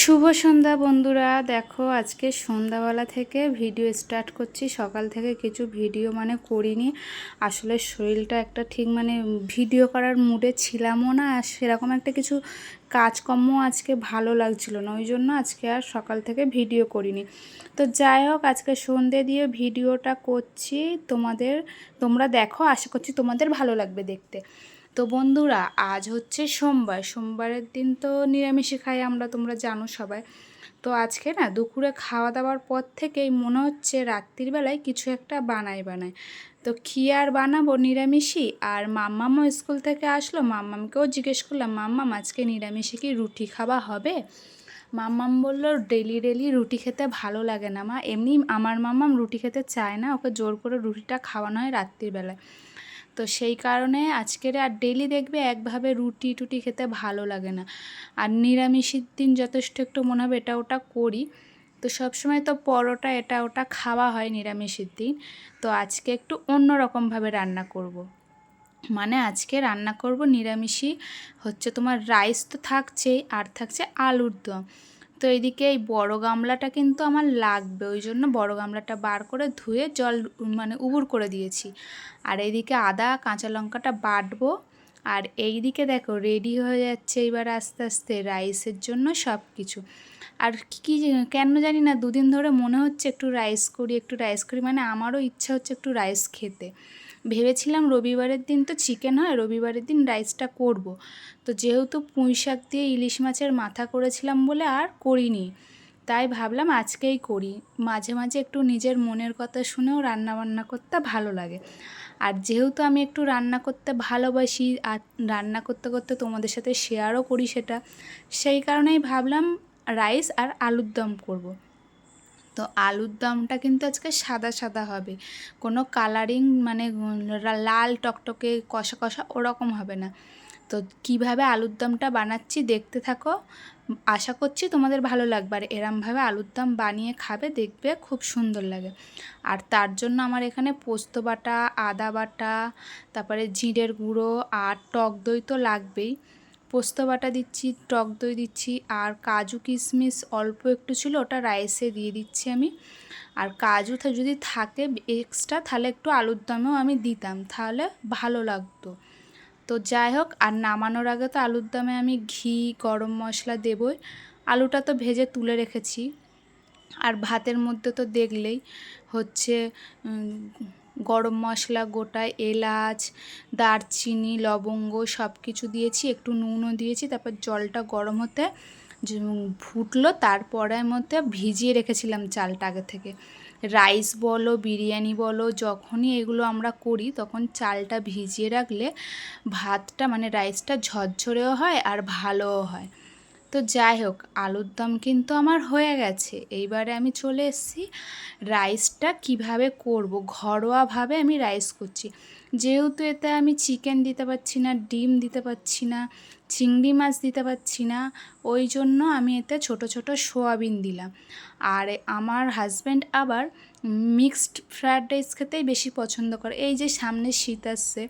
শুভ সন্ধ্যা বন্ধুরা। দেখো, আজকে সন্ধ্যাবেলা থেকে ভিডিও স্টার্ট করছি। সকাল থেকে কিছু ভিডিও মানে করিনি। আসলে শরীরটা একটা ঠিক মানে ভিডিও করার মুডে ছিলামও না। আর সেরকম একটা কিছু কাজকর্ম আজকে ভালো লাগছিল না। ওই জন্য আজকে আর সকাল থেকে ভিডিও করিনি। তো যাই হোক, আজকে সন্ধে দিয়ে ভিডিওটা করছি। তোমাদের, তোমরা দেখো, আশা করছি তোমাদের ভালো লাগবে দেখতে। তো বন্ধুরা, আজ হচ্ছে সোমবার। সোমবারের দিন তো নিরামিষই খাই, আমরা তোমরা জানো সবাই। তো আজকে না, দুপুরে খাওয়া দাওয়ার পর থেকেই মনে হচ্ছে রাত্রির বেলায় কিছু একটা বানাই বানায় তো কী আর বানাবো নিরামিষই? আর মাম্মামও স্কুল থেকে আসলো, মাম্মামকেও জিজ্ঞেস করলাম, মাম্মাম, আজকে নিরামিষে কি রুটি খাওয়া হবে? মাম্মাম বলল ডেলি ডেলি রুটি খেতে ভালো লাগে না মা। এমনি আমার মাম্মাম রুটি খেতে চায় না, ওকে জোর করে রুটিটা খাওয়ানো হয় রাত্রিবেলায় তো সেই কারণে আজকের আর ডেলি দেখবে একভাবে রুটি টুটি খেতে ভালো লাগে না। আর নিরামিষের দিন যথেষ্ট একটু মনে হবে এটা ওটা করি। তো সবসময় তো পরোটা এটা ওটা খাওয়া হয় নিরামিষের দিন। তো আজকে একটু অন্য রকমভাবে রান্না করব। মানে আজকে রান্না করব নিরামিষই। হচ্ছে তোমার রাইস তো থাকছেই, আর থাকছে আলুর দম। তো এইদিকে এই বড় গামলাটা কিন্তু আমার লাগবে। ওই জন্য বড় গামলাটা বার করে ধুয়ে জল মানে উবুর করে দিয়েছি। আর এইদিকে আদা, কাঁচা লঙ্কাটা বাটবো। আর এই দিকে দেখো রেডি হয়ে যাচ্ছে এবার আস্তে আস্তে রাইসের জন্য সব কিছু আর কী কেন জানি না, দুদিন ধরে মনে হচ্ছে একটু রাইস করি, একটু রাইস করি। মানে আমারও ইচ্ছা হচ্ছে একটু রাইস খেতে। ভেবেছিলাম রবিবারের দিন তো চিকেন হয়, রবিবারের দিন রাইসটা করব। তো যেহেতু পুঁই শাক দিয়ে ইলিশ মাছের মাথা করেছিলাম বলে আর করিনি, তাই ভাবলাম আজকেই করি মাঝে মাঝে একটু নিজের মনের কথা শুনেও রান্না বান্না করতে ভালো লাগে আর যেহেতু আমি একটু রান্না করতে ভালোবাসি আর রান্না করতে করতে তোমাদের সাথে শেয়ারও করি সেটা, সেই কারণেই ভাবলাম রাইস আর আলুর দম করব। তো আলুর দমটা কিন্তু আজকে সাদা সাদা হবে। কোনো কালারিং মানে লাল টকটকে কষা কষা ওরকম হবে না। তো কীভাবে আলুর দমটা বানাচ্ছি দেখতে থাকো। আশা করছি তোমাদের ভালো লাগবে। আর এরমভাবে আলুর দম বানিয়ে খাবে, দেখবে খুব সুন্দর লাগে। আর তার জন্য আমার এখানে পোস্ত বাটা, আদা বাটা, তারপরে জিরের গুঁড়ো আর টক দই তো লাগবেই। পোস্ত বাটা দিচ্ছি, টক দই দিচ্ছি আর কাজু কিশমিশ অল্প একটু ছিল, ওটা রাইসে দিয়ে দিচ্ছি আমি। আর কাজু যদি থাকে এক্সট্রা তাহলে একটু আলুর দমেও আমি দিতাম, তাহলে ভালো লাগতো। তো যাই হোক, আর নামানোর আগে তো আলুর দমে আমি ঘি, গরম মশলা দেবই। আলুটা তো ভেজে তুলে রেখেছি। আর ভাতের মধ্যে তো দেখলেই হচ্ছে গরম মশলা, গোটা এলাচ, দারচিনি, লবঙ্গ সব কিছু দিয়েছি, একটু নুনও দিয়েছি, তারপর জলটা গরম হতে ফুটলো তারপরে মধ্যে ভিজিয়ে রেখেছিলাম চালটা আগে থেকে। রাইস বলো, বিরিয়ানি বলো, যখনই এগুলো আমরা করি, তখন চালটা ভিজিয়ে রাখলে ভাতটা মানে রাইসটা ঝরঝরেও হয় আর ভালোও হয়। তো যাই হোক, আলুর দম কিন্তু আমার হয়ে গেছে। এইবারে আমি চলে এসেছি রাইসটা কীভাবে করব, ঘরোয়াভাবে আমি রাইস করছি। যেহেতু এতে আমি চিকেন দিতে পারছি না, ডিম দিতে পারছি না, চিংড়ি মাছ দিতে পারছি না, ওই জন্য আমি এতে ছোট ছোট সোয়াবিন দিলাম। আর আমার হাজব্যান্ড আবার মিক্সড ফ্রায়েড রাইস খেতেই বেশি পছন্দ করে। এই যে সামনে শীত আসছে,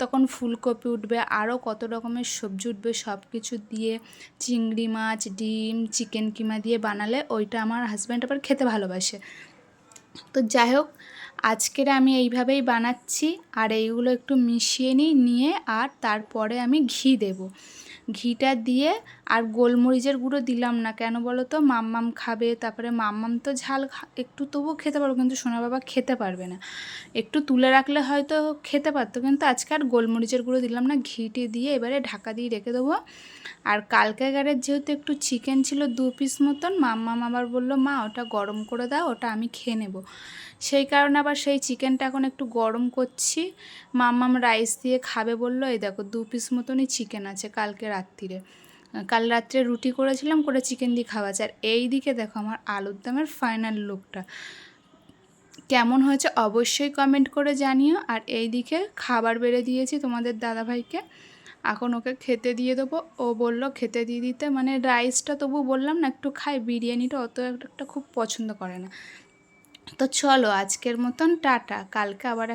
তখন ফুলকপি উঠবে আরও কত রকমের সবজি উঠবে সব কিছু দিয়ে চিংড়ি মাছ, ডিম, চিকেন কিমা দিয়ে বানালে ওইটা আমার হাজব্যান্ড আবার খেতে ভালোবাসে। তো যাই হোক, আজকের আমি এইভাবেই বানাচ্ছি, আর এইগুলো একটু মিশিয়ে নিই, নিয়ে আর তারপরে আমি ঘি দেব। ঘিটা দিয়ে আর গোলমরিচের গুঁড়ো দিলাম না। কেন বলো তো? মাম্মাম খাবে, তারপরে মাম্মাম তো ঝাল একটু তবুও খেতে পারব কিন্তু সোনা বাবা খেতে পারবে না। একটু তুলে রাখলে হয়তো খেতে পারতো, কিন্তু আজকে আর গোলমরিচের গুঁড়ো দিলাম না, ঘিটে দিয়ে এবারে ঢাকা দিয়ে রেখে দেবো। আর কালকেগারের যেহেতু একটু চিকেন ছিল দু পিস মতন, মাম্মাম আবার বলল, মা, ওটা গরম করে দাও, ওটা আমি খেয়ে নেব। সেই কারণে আবার সেই চিকেনটা এখন একটু গরম করছি। মাম্মাম রাইস দিয়ে খাবে বলল, এই দেখো, দু পিস মতনই চিকেন আছে কালকে রাত্রিরে। কাল রাত্রে রুটি করেছিলাম, করে চিকেন দিয়ে খাওয়া আর এই দিকে দেখো আমার আলুর দমের ফাইনাল লুকটা কেমন হয়েছে অবশ্যই কমেন্ট করে জানিও। আর এই দিকে খাবার বেড়ে দিয়েছি তোমাদের দাদাভাইকে। এখন ওকে খেতে দিয়ে দেবো। ও বলল, খেতে দিয়ে দিতে। মানে রাইসটা তবু বললাম না, একটু খাই। বিরিয়ানিটা অত একটা খুব পছন্দ করে না। তো চলো আজকের মতন টাটা কালকে আবার